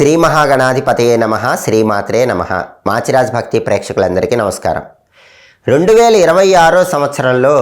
శ్రీ మహాగణాధిపతయే నమ శ్రీమాత్రే నమ. మాచిరాజ్ భక్తి ప్రేక్షకులందరికీ నమస్కారం. రెండు వేల ఇరవై ఆరో సంవత్సరంలో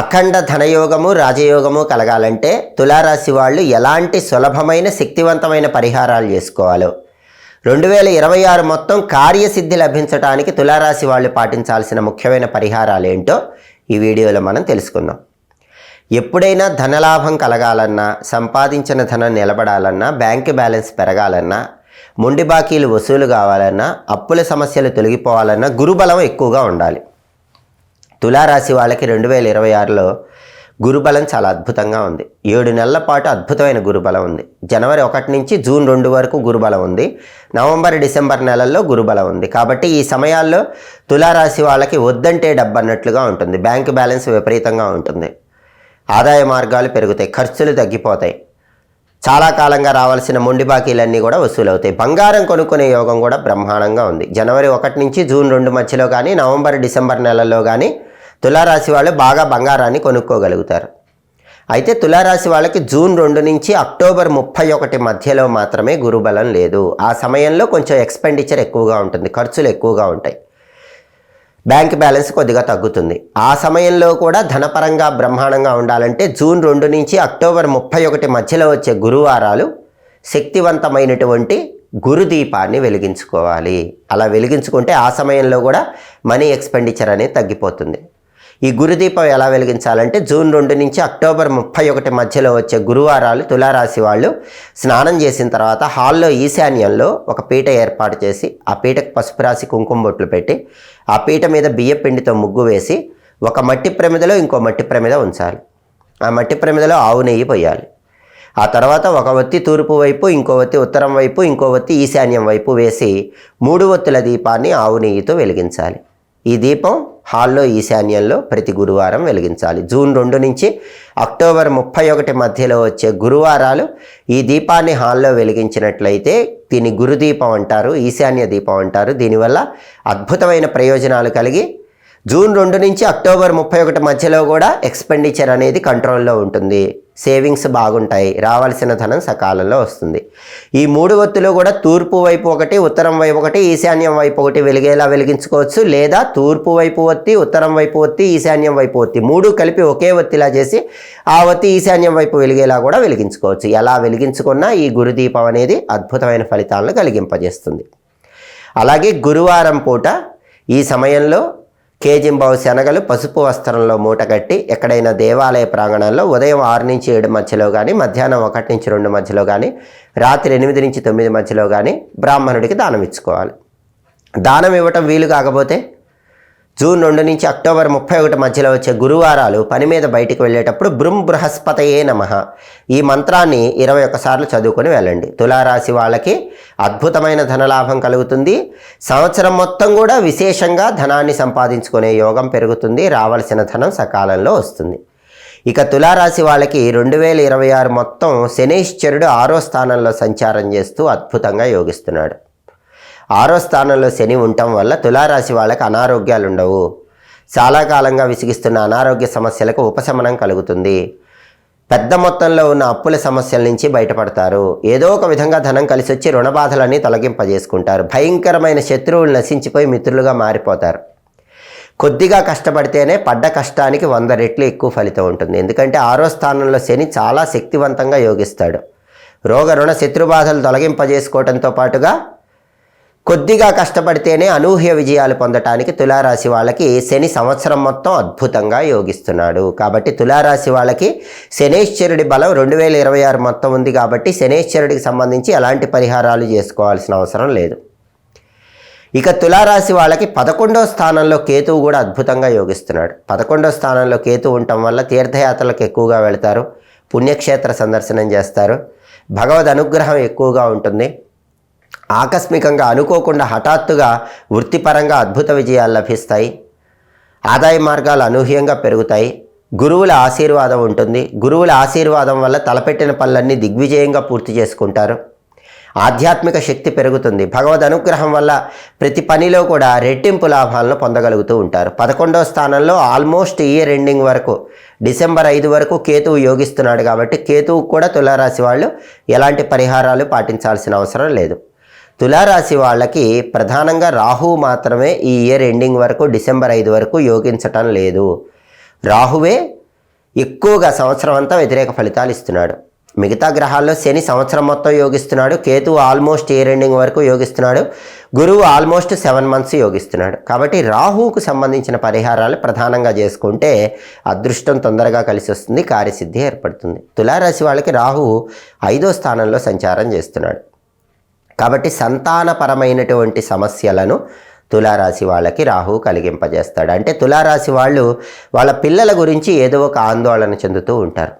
అఖండ ధనయోగము రాజయోగము కలగాలంటే తులారాశి వాళ్ళు ఎలాంటి సులభమైన శక్తివంతమైన పరిహారాలు చేసుకోవాలో. రెండు వేల ఇరవై ఆరు మొత్తం కార్యసిద్ధి లభించడానికి తులారాశి వాళ్ళు పాటించాల్సిన ముఖ్యమైన పరిహారాలు ఏంటో ఈ వీడియోలో మనం తెలుసుకుందాం. ఎప్పుడైనా ధనలాభం కలగాలన్నా సంపాదించిన ధనం నిలబడాలన్నా బ్యాంక్ బ్యాలెన్స్ పెరగాలన్నా మొండి బాకీలు వసూలు కావాలన్నా అప్పుల సమస్యలు తొలగిపోవాలన్నా గురుబలం ఎక్కువగా ఉండాలి. తులారాశి వాళ్ళకి రెండు వేల ఇరవై ఆరులో గురుబలం చాలా అద్భుతంగా ఉంది. ఏడు నెలల పాటు అద్భుతమైన గురుబలం ఉంది. జనవరి ఒకటి నుంచి జూన్ రెండు వరకు గురుబలం ఉంది. నవంబర్ డిసెంబర్ నెలల్లో గురుబలం ఉంది. కాబట్టి ఈ సమయాల్లో తులారాశి వాళ్ళకి వద్దంటే డబ్బు అన్నట్లుగా ఉంటుంది. బ్యాంక్ బ్యాలెన్స్ విపరీతంగా ఉంటుంది. ఆదాయ మార్గాలు పెరుగుతాయి ఖర్చులు తగ్గిపోతాయి. చాలా కాలంగా రావాల్సిన మొండి బాకీలన్నీ కూడా వసూలవుతాయి. బంగారం కొనుక్కునే యోగం కూడా బ్రహ్మాండంగా ఉంది. జనవరి ఒకటి నుంచి జూన్ రెండు మధ్యలో కానీ నవంబర్ డిసెంబర్ నెలల్లో కానీ తులారాశి వాళ్ళు బాగా బంగారాన్ని కొనుక్కోగలుగుతారు. అయితే తులారాశి వాళ్ళకి జూన్ రెండు నుంచి అక్టోబర్ ముప్పై ఒకటి మధ్యలో మాత్రమే గురుబలం లేదు. ఆ సమయంలో కొంచెం ఎక్స్పెండిచర్ ఎక్కువగా ఉంటుంది ఖర్చులు ఎక్కువగా ఉంటాయి. బ్యాంక్ బ్యాలెన్స్ కొద్దిగా తగ్గుతుంది. ఆ సమయంలో కూడా ధనపరంగా బ్రహ్మాండంగా ఉండాలంటే జూన్ రెండు నుంచి అక్టోబర్ ముప్పై ఒకటి మధ్యలో వచ్చే గురువారాలు శక్తివంతమైనటువంటి గురుదీపాన్ని వెలిగించుకోవాలి. అలా వెలిగించుకుంటే ఆ సమయంలో కూడా మనీ ఎక్స్పెండిచర్ అనేది తగ్గిపోతుంది. ఈ గురుదీపం ఎలా వెలిగించాలంటే జూన్ రెండు నుంచి అక్టోబర్ ముప్పై ఒకటి మధ్యలో వచ్చే గురువారాలు తులారాశి వాళ్ళు స్నానం చేసిన తర్వాత హాల్లో ఈశాన్యంలో ఒక పీట ఏర్పాటు చేసి ఆ పీటకు పసుపు రాసి కుంకుమ బొట్లు పెట్టి ఆ పీట మీద బియ్య పిండితో ముగ్గు వేసి ఒక మట్టి ప్రమిదలో ఇంకో మట్టి ప్రమిద ఉంచాలి. ఆ మట్టి ప్రమిదలో ఆవు నెయ్యి పోయాలి. ఆ తర్వాత ఒక వత్తి తూర్పు వైపు ఇంకో వత్తి ఉత్తరం వైపు ఇంకో వత్తి ఈశాన్యం వైపు వేసి మూడు వత్తుల దీపాన్ని ఆవు నెయ్యితో వెలిగించాలి. ఈ దీపం హాల్లో ఈశాన్యంలో ప్రతి గురువారం వెలిగించాలి. జూన్ రెండు నుంచి అక్టోబర్ ముప్పై ఒకటి మధ్యలో వచ్చే గురువారాలు ఈ దీపాన్ని హాల్లో వెలిగించినట్లయితే దీని గురుదీపం అంటారు ఈశాన్య దీపం అంటారు. దీనివల్ల అద్భుతమైన ప్రయోజనాలు కలిగి జూన్ రెండు నుంచి అక్టోబర్ ముప్పై ఒకటి మధ్యలో కూడా ఎక్స్పెండిచర్ అనేది కంట్రోల్లో ఉంటుంది. సేవింగ్స్ బాగుంటాయి రావాల్సిన ధనం సకాలంలో వస్తుంది. ఈ మూడు ఒత్తులు కూడా తూర్పు వైపు ఒకటి ఉత్తరం వైపు ఒకటి ఈశాన్యం వైపు ఒకటి వెలిగేలా వెలిగించుకోవచ్చు. లేదా తూర్పు వైపు ఒత్తి ఉత్తరం వైపు ఒత్తి ఈశాన్యం వైపు ఒత్తి మూడు కలిపి ఒకే ఒత్తిలా చేసి ఆ ఒత్తి ఈశాన్యం వైపు వెలిగేలా కూడా వెలిగించుకోవచ్చు. ఎలా వెలిగించుకున్నా ఈ గురుదీపం అనేది అద్భుతమైన ఫలితాలను కలిగింపజేస్తుంది. అలాగే గురువారం పూట ఈ సమయంలో కేజింబావు శనగలు పసుపు వస్త్రంలో మూట కట్టి ఎక్కడైనా దేవాలయ ప్రాంగణంలో ఉదయం ఆరు నుంచి ఏడు మధ్యలో కానీ మధ్యాహ్నం ఒకటి నుంచి రెండు మధ్యలో కానీ రాత్రి ఎనిమిది నుంచి తొమ్మిది మధ్యలో కానీ బ్రాహ్మణుడికి దానం ఇచ్చుకోవాలి. దానం ఇవ్వటం వీలు కాకపోతే జూన్ రెండు నుంచి అక్టోబర్ ముప్పై ఒకటి మధ్యలో వచ్చే గురువారాలు పని మీద బయటికి వెళ్ళేటప్పుడు బృం బృహస్పతయే నమ. ఈ మంత్రాన్ని ఇరవై ఒక్కసార్లు చదువుకొని వెళ్ళండి. తులారాశి వాళ్ళకి అద్భుతమైన ధనలాభం కలుగుతుంది. సంవత్సరం మొత్తం కూడా విశేషంగా ధనాన్ని సంపాదించుకునే యోగం పెరుగుతుంది. రావాల్సిన ధనం సకాలంలో వస్తుంది. ఇక తులారాశి వాళ్ళకి రెండు వేల ఇరవై ఆరు మొత్తం శనీశ్చరుడు ఆరో స్థానంలో సంచారం చేస్తూ అద్భుతంగా యోగిస్తున్నాడు. ఆరో స్థానంలో శని ఉండటం వల్ల తులారాశి వాళ్ళకి అనారోగ్యాలు ఉండవు చాలా కాలంగా విసిగిస్తున్న అనారోగ్య సమస్యలకు ఉపశమనం కలుగుతుంది. పెద్ద మొత్తంలో ఉన్న అప్పుల సమస్యల నుంచి బయటపడతారు. ఏదో ఒక విధంగా ధనం కలిసి వచ్చి రుణబాధలన్నీ తొలగింపజేసుకుంటారు. భయంకరమైన శత్రువులు నశించిపోయి మిత్రులుగా మారిపోతారు. కొద్దిగా కష్టపడితేనే పడ్డ కష్టానికి వంద రెట్లు ఎక్కువ ఫలితం ఉంటుంది. ఎందుకంటే ఆరో స్థానంలో శని చాలా శక్తివంతంగా యోగిస్తాడు. రోగ రుణ శత్రుబాధలు తొలగింపజేసుకోవడంతో పాటుగా కొద్దిగా కష్టపడితేనే అనూహ్య విజయాలు పొందటానికి తులారాశి వాళ్ళకి శని సంవత్సరం మొత్తం అద్భుతంగా యోగిస్తున్నాడు. కాబట్టి తులారాశి వాళ్ళకి శనేశ్వరుడి బలం రెండు వేల ఇరవై ఆరు మొత్తం ఉంది కాబట్టి శనేశ్వరుడికి సంబంధించి ఎలాంటి పరిహారాలు చేసుకోవాల్సిన అవసరం లేదు. ఇక తులారాశి వాళ్ళకి పదకొండో స్థానంలో కేతువు కూడా అద్భుతంగా యోగిస్తున్నాడు. పదకొండో స్థానంలో కేతువు ఉండటం వల్ల తీర్థయాత్రలకు ఎక్కువగా వెళతారు పుణ్యక్షేత్ర సందర్శనం చేస్తారు భగవద్ అనుగ్రహం ఎక్కువగా ఉంటుంది. ఆకస్మికంగా అనుకోకుండా హఠాత్తుగా వృత్తిపరంగా అద్భుత విజయాలు లభిస్తాయి. ఆదాయ మార్గాలు అనూహ్యంగా పెరుగుతాయి. గురువుల ఆశీర్వాదం ఉంటుంది. గురువుల ఆశీర్వాదం వల్ల తలపెట్టిన పనులన్నీ దిగ్విజయంగా పూర్తి చేసుకుంటారు. ఆధ్యాత్మిక శక్తి పెరుగుతుంది. భగవద్ అనుగ్రహం వల్ల ప్రతి పనిలో కూడా రెట్టింపు లాభాలను పొందగలుగుతూ ఉంటారు. పదకొండవ స్థానంలో ఆల్మోస్ట్ ఇయర్ ఎండింగ్ వరకు డిసెంబర్ ఐదు వరకు కేతువు యోగిస్తున్నాడు కాబట్టి కేతువు కూడా తులారాశి వాళ్ళు ఎలాంటి పరిహారాలు పాటించాల్సిన అవసరం లేదు. తులారాశి వాళ్ళకి ప్రధానంగా రాహు మాత్రమే ఈ ఇయర్ ఎండింగ్ వరకు డిసెంబర్ ఐదు వరకు యోగించటం లేదు. రాహువే ఎక్కువగా సంవత్సరం అంతా వ్యతిరేక ఫలితాలు ఇస్తున్నాడు. మిగతా గ్రహాల్లో శని సంవత్సరం మొత్తం యోగిస్తున్నాడు. కేతు ఆల్మోస్ట్ ఇయర్ ఎండింగ్ వరకు యోగిస్తున్నాడు. గురువు ఆల్మోస్ట్ సెవెన్ మంత్స్ యోగిస్తున్నాడు. కాబట్టి రాహువుకు సంబంధించిన పరిహారాలు ప్రధానంగా చేసుకుంటే అదృష్టం తొందరగా కలిసి వస్తుంది కార్యసిద్ధి ఏర్పడుతుంది. తులారాశి వాళ్ళకి రాహువు ఐదో స్థానంలో సంచారం చేస్తున్నాడు. కాబట్టి సంతానపరమైనటువంటి సమస్యలను తులారాశి వాళ్ళకి రాహువు కలిగింపజేస్తాడు. అంటే తులారాశి వాళ్ళు వాళ్ళ పిల్లల గురించి ఏదో ఒక ఆందోళన చెందుతూ ఉంటారు.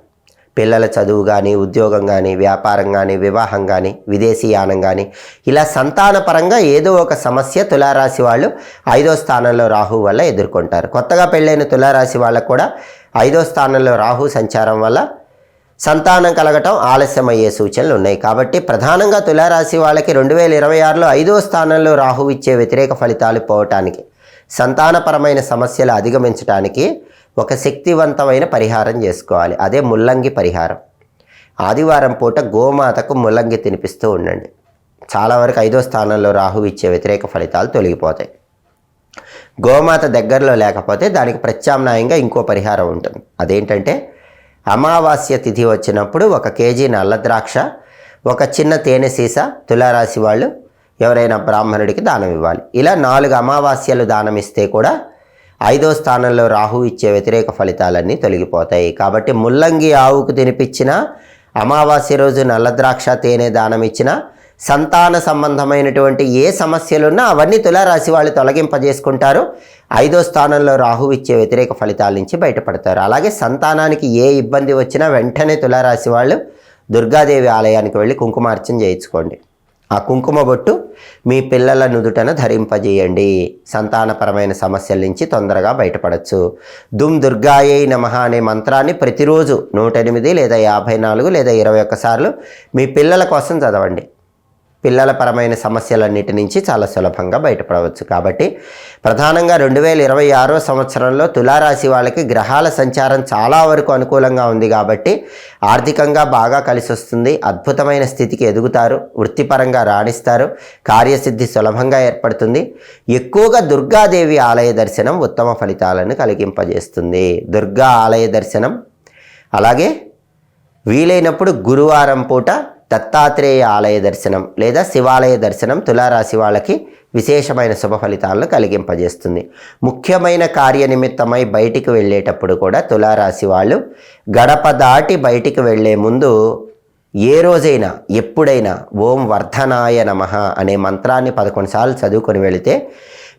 పిల్లల చదువు కానీ ఉద్యోగం కానీ వ్యాపారం కానీ వివాహం కానీ విదేశీయానం కానీ ఇలా సంతానపరంగా ఏదో ఒక సమస్య తులారాశి వాళ్ళు ఐదో స్థానంలో రాహు వల్ల ఎదుర్కొంటారు. కొత్తగా పెళ్ళైన తులారాశి వాళ్ళకు కూడా ఐదో స్థానంలో రాహు సంచారం వల్ల సంతానం కలగటం ఆలస్యమయ్యే సూచనలు ఉన్నాయి. కాబట్టి ప్రధానంగా తులారాశి వాళ్ళకి రెండు వేల ఇరవై ఆరులో ఐదో స్థానంలో రాహు ఇచ్చే వ్యతిరేక ఫలితాలు పోవటానికి సంతానపరమైన సమస్యలు అధిగమించడానికి ఒక శక్తివంతమైన పరిహారం చేసుకోవాలి. అదే ముల్లంగి పరిహారం. ఆదివారం పూట గోమాతకు ముల్లంగి తినిపిస్తూ ఉండండి. చాలా వరకు ఐదో స్థానంలో రాహు ఇచ్చే వ్యతిరేక ఫలితాలు తొలగిపోతాయి. గోమాత దగ్గరలో లేకపోతే దానికి ప్రత్యామ్నాయంగా ఇంకో పరిహారం ఉంటుంది. అదేంటంటే అమావాస్య తిథి వచ్చినప్పుడు ఒక కేజీ నల్ల ద్రాక్ష ఒక చిన్న తేనె సీసా తులారాశి వాళ్ళు ఎవరైనా బ్రాహ్మణుడికి దానం ఇవ్వాలి. ఇలా నాలుగు అమావాస్యలు దానం ఇస్తే కూడా ఐదో స్థానంలో రాహు ఇచ్చే వ్యతిరేక ఫలితాలన్నీ తొలగిపోతాయి. కాబట్టి ముల్లంగి ఆవుకు తినిపించిన అమావాస్య రోజు నల్ల ద్రాక్ష తేనె దానం ఇచ్చిన సంతాన సంబంధమైనటువంటి ఏ సమస్యలున్నా అవన్నీ తులారాశి వాళ్ళు తొలగింపజేసుకుంటారు. ఐదో స్థానంలో రాహు ఇచ్చే వ్యతిరేక ఫలితాల నుంచి బయటపడతారు. అలాగే సంతానానికి ఏ ఇబ్బంది వచ్చినా వెంటనే తులారాశి వాళ్ళు దుర్గాదేవి ఆలయానికి వెళ్ళి కుంకుమార్చన చేయించుకోండి. ఆ కుంకుమ బొట్టు మీ పిల్లల నుదుటన ధరింపజేయండి. సంతానపరమైన సమస్యల నుంచి తొందరగా బయటపడచ్చు. దుమ్ దుర్గాయై నమః అనే మంత్రాన్ని ప్రతిరోజు నూట ఎనిమిది లేదా యాభై నాలుగు లేదా ఇరవై ఒక్కసార్లు మీ పిల్లల కోసం చదవండి. పిల్లల పరమైన సమస్యలన్నిటి నుంచి చాలా సులభంగా బయటపడవచ్చు. కాబట్టి ప్రధానంగా రెండు వేల ఇరవై ఆరో సంవత్సరంలో తులారాశి వాళ్ళకి గ్రహాల సంచారం చాలా వరకు అనుకూలంగా ఉంది కాబట్టి ఆర్థికంగా బాగా కలిసి వస్తుంది అద్భుతమైన స్థితికి ఎదుగుతారు. వృత్తిపరంగా రాణిస్తారు. కార్యసిద్ధి సులభంగా ఏర్పడుతుంది. ఎక్కువగా దుర్గాదేవి ఆలయ దర్శనం ఉత్తమ ఫలితాలను కలిగింపజేస్తుంది. దుర్గా ఆలయ దర్శనం. అలాగే వీలైనప్పుడు గురువారం పూట దత్తాత్రేయ ఆలయ దర్శనం లేదా శివాలయ దర్శనం తులారాశి వాళ్ళకి విశేషమైన శుభ ఫలితాలను కలిగింపజేస్తుంది. ముఖ్యమైన కార్యనిమిత్తమై బయటికి వెళ్ళేటప్పుడు కూడా తులారాశి వాళ్ళు గడప దాటి బయటికి వెళ్ళే ముందు ఏ రోజైనా ఎప్పుడైనా ఓం వర్ధనాయ నమ అనే మంత్రాన్ని పదకొండు సార్లు చదువుకొని వెళితే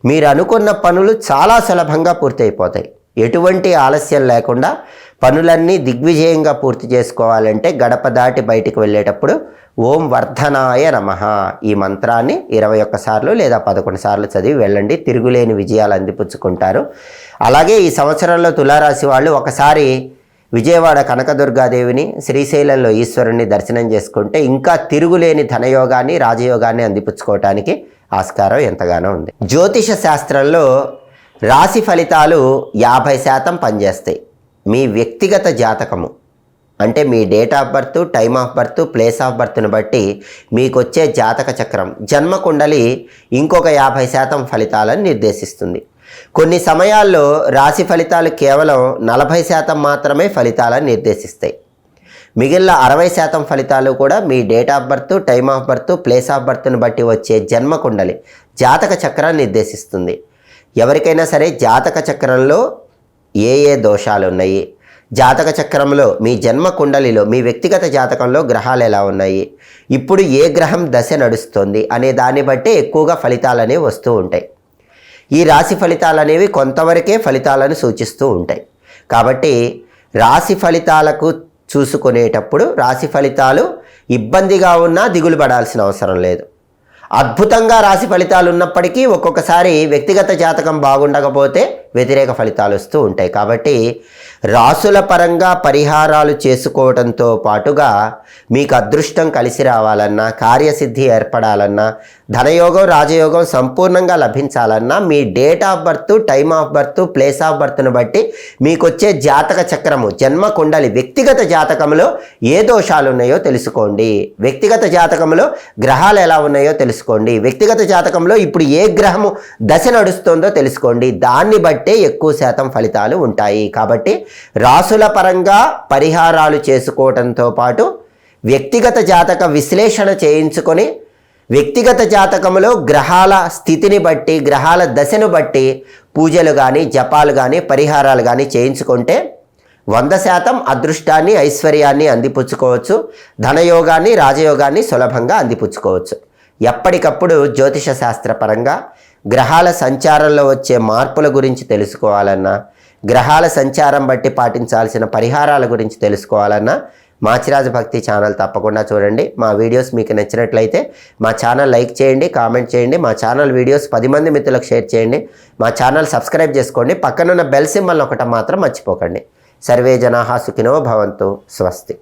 మీరు అనుకున్న పనులు చాలా సులభంగా పూర్తయిపోతాయి. ఎటువంటి ఆలస్యం లేకుండా పనులన్నీ దిగ్విజయంగా పూర్తి చేసుకోవాలంటే గడప దాటి బయటికి వెళ్ళేటప్పుడు ఓం వర్ధనాయ నమ. ఈ మంత్రాన్ని ఇరవై ఒక్కసార్లు లేదా పదకొండు సార్లు చదివి వెళ్ళండి. తిరుగులేని విజయాలు అందిపుచ్చుకుంటారు. అలాగే ఈ సంవత్సరంలో తులారాశి వాళ్ళు ఒకసారి విజయవాడ కనకదుర్గాదేవిని శ్రీశైలంలో ఈశ్వరుణ్ణి దర్శనం చేసుకుంటే ఇంకా తిరుగులేని ధనయోగాన్ని రాజయోగాన్ని అందిపుచ్చుకోవటానికి ఆస్కారం ఎంతగానో ఉంది. జ్యోతిష శాస్త్రంలో రాశి ఫలితాలు యాభై శాతం పనిచేస్తాయి. మీ వ్యక్తిగత జాతకము అంటే మీ date of birth time of birth place of బర్త్ను బట్టి మీకు వచ్చే జాతక చక్రం. జన్మ కుండలి ఇంకొక యాభై శాతం ఫలితాలను నిర్దేశిస్తుంది. కొన్ని సమయాల్లో రాశి ఫలితాలు కేవలం నలభై శాతం మాత్రమే ఫలితాలను నిర్దేశిస్తాయి. మిగిలిన అరవై శాతం ఫలితాలు కూడా మీ date of birth time of birth place of బర్త్ను బట్టి వచ్చే జన్మ కుండలి జాతక చక్రాన్ని నిర్దేశిస్తుంది. ఎవరికైనా సరే జాతక చక్రంలో ఏ ఏ దోషాలు ఉన్నాయి? జాతక చక్రంలో మీ జన్మ కుండలిలో మీ వ్యక్తిగత జాతకంలో గ్రహాలు ఎలా ఉన్నాయి? ఇప్పుడు ఏ గ్రహం దశ నడుస్తుంది అనే దాన్ని బట్టి ఎక్కువగా ఫలితాలు అనేవి వస్తూ ఉంటాయి. ఈ రాశి ఫలితాలు అనేవి కొంతవరకే ఫలితాలను సూచిస్తూ ఉంటాయి. కాబట్టి రాశి ఫలితాలకు చూసుకునేటప్పుడు రాశి ఫలితాలు ఇబ్బందిగా ఉన్నా దిగులు పడాల్సిన అవసరం లేదు. అద్భుతంగా రాశి ఫలితాలు ఉన్నప్పటికీ ఒక్కొక్కసారి వ్యక్తిగత జాతకం బాగుండకపోతే వ్యతిరేక ఫలితాలు వస్తూ ఉంటాయి. కాబట్టి రాసుల పరంగా పరిహారాలు చేసుకోవడంతో పాటుగా మీకు అదృష్టం కలిసి రావాలన్నా కార్యసిద్ధి ఏర్పడాలన్నా ధనయోగం రాజయోగం సంపూర్ణంగా లభించాలన్నా మీ date of birth time of birth place of బర్త్ను బట్టి మీకు వచ్చే జాతక చక్రము జన్మ కుండలి వ్యక్తిగత జాతకంలో ఏ దోషాలు ఉన్నాయో తెలుసుకోండి. వ్యక్తిగత జాతకంలో గ్రహాలు ఎలా ఉన్నాయో తెలుసుకోండి. వ్యక్తిగత జాతకంలో ఇప్పుడు ఏ గ్రహము దశ నడుస్తుందో తెలుసుకోండి. దాన్ని బట్టి బట్టే ఎక్కువ శాతం ఫలితాలు ఉంటాయి. కాబట్టి రాసుల పరంగా పరిహారాలు చేసుకోవడంతో పాటు వ్యక్తిగత జాతక విశ్లేషణ చేయించుకొని వ్యక్తిగత జాతకంలో గ్రహాల స్థితిని బట్టి గ్రహాల దశను బట్టి పూజలు కానీ జపాలు కానీ పరిహారాలు కానీ చేయించుకుంటే వంద శాతం అదృష్టాన్ని ఐశ్వర్యాన్ని అందిపుచ్చుకోవచ్చు. ధనయోగాన్ని రాజయోగాన్ని సులభంగా అందిపుచ్చుకోవచ్చు. ఎప్పటికప్పుడు జ్యోతిష శాస్త్రపరంగా గ్రహాల సంచారంలో వచ్చే మార్పుల గురించి తెలుసుకోవాలన్నా గ్రహాల సంచారం బట్టి పాటించాల్సిన పరిహారాల గురించి తెలుసుకోవాలన్నా మాచిరాజ భక్తి ఛానల్ తప్పకుండా చూడండి. మా వీడియోస్ మీకు నచ్చినట్లయితే మా ఛానల్ లైక్ చేయండి కామెంట్ చేయండి మా ఛానల్ వీడియోస్ పది మంది మిత్రులకు షేర్ చేయండి. మా ఛానల్ సబ్స్క్రైబ్ చేసుకోండి పక్కనున్న బెల్ సింబల్ ఒకటి మాత్రం మర్చిపోకండి. సర్వే జనాహా సుఖినో భవంతు స్వస్తి.